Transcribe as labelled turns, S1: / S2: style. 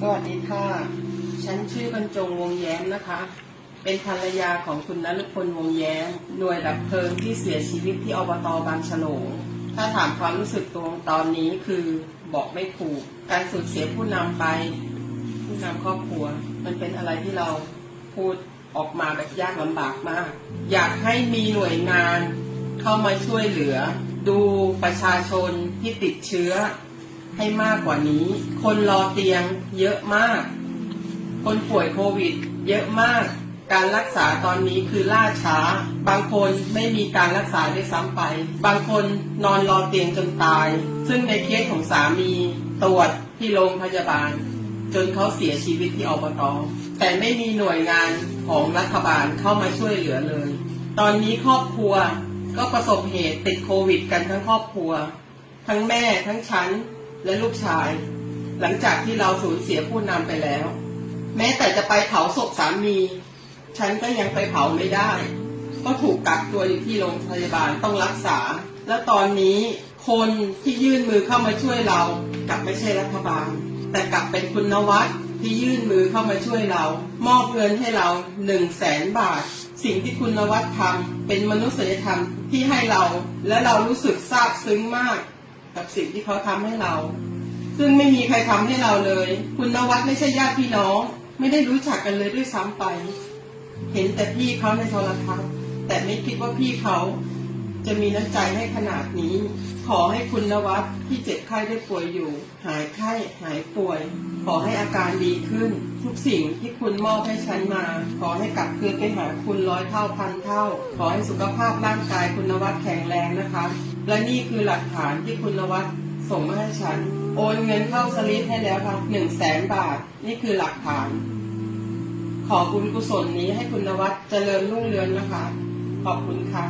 S1: สวัสดีค่ะ ฉันชื่อบรรจงวงแย้มนะคะ เป็นภรรยาของคุณนฤพลวงแย้ม หน่วยดับเพลิงที่เสียชีวิตที่อบตบางฉลง ถ้าถามความรู้สึกตรงตอนนี้คือบอกไม่ถูก การสูญเสียผู้นำไป ผู้นำครอบครัว มันเป็นอะไรที่เราพูดออกมาแบบยากลำบากมาก อยากให้มีหน่วยงานเข้ามาช่วยเหลือ ดูประชาชนที่ติดเชื้อ ให้มากกว่านี้ คนรอเตียงเยอะมาก คนป่วยโควิด เยอะมาก การรักษาตอนนี้คือล่าช้า บางคนไม่มีการรักษาได้ซ้ำไป บางคนนอนรอเตียงจนตาย ซึ่งในเคสของสามีตรวจที่โรงพยาบาล จนเขาเสียชีวิตที่อบตแต่ไม่มีหน่วยงานของรัฐบาลเข้ามาช่วยเหลือเลย ตอนนี้ครอบครัวก็ประสบเหตุติดโควิด กันทั้งครอบครัว ทั้งแม่ทั้งฉัน และลูกชาย หลังจากที่เราสูญเสียผู้นำไปแล้ว แม้แต่จะไปเผาศพสามี ฉันก็ยังไปเผาไม่ได้ ก็ถูกกักตัวอยู่ที่โรงพยาบาลต้องรักษา แล้วตอนนี้คนที่ยื่นมือเข้ามาช่วยเรากลับไม่ใช่รัฐบาล แต่กลับเป็นคุณนวัดที่ยื่นมือเข้ามาช่วยเรา มอบเงินให้เราหนึ่งแสนบาท สิ่งที่คุณนวัดทำเป็นมนุษยธรรมที่ให้เรา และเรารู้สึกซาบซึ้งมาก กับสิ่งที่เขาทำให้เรา ซึ่งไม่มีใครทำให้เราเลย คุณนวัดไม่ใช่ญาติพี่น้อง ไม่ได้รู้จักกันเลยด้วยซ้ำไป เห็นแต่พี่เขาในโทรทัศน์แต่ไม่คิดว่าพี่เขา จะมีน้ำใจให้ขนาดนี้ ขอให้คุณนวัดที่เจ็บไข้ได้ป่วยอยู่ หายไข้หายป่วย ขอให้อาการดีขึ้น ทุกสิ่งที่คุณมอบให้ฉันมา ขอให้กลับคืนไปหาคุณร้อยเท่าพันเท่า ขอให้สุขภาพร่างกายคุณนวัดแข็งแรงนะคะ และนี่คือหลักฐานที่คุณนวัดส่งมาให้ฉัน โอนเงินเข้าสลิปให้แล้วค่ะหนึ่งแสนบาท นี่คือหลักฐาน ขอบุญกุศลนี้ให้คุณนวัดเจริญรุ่งเรืองนะคะ ขอบคุณค่ะ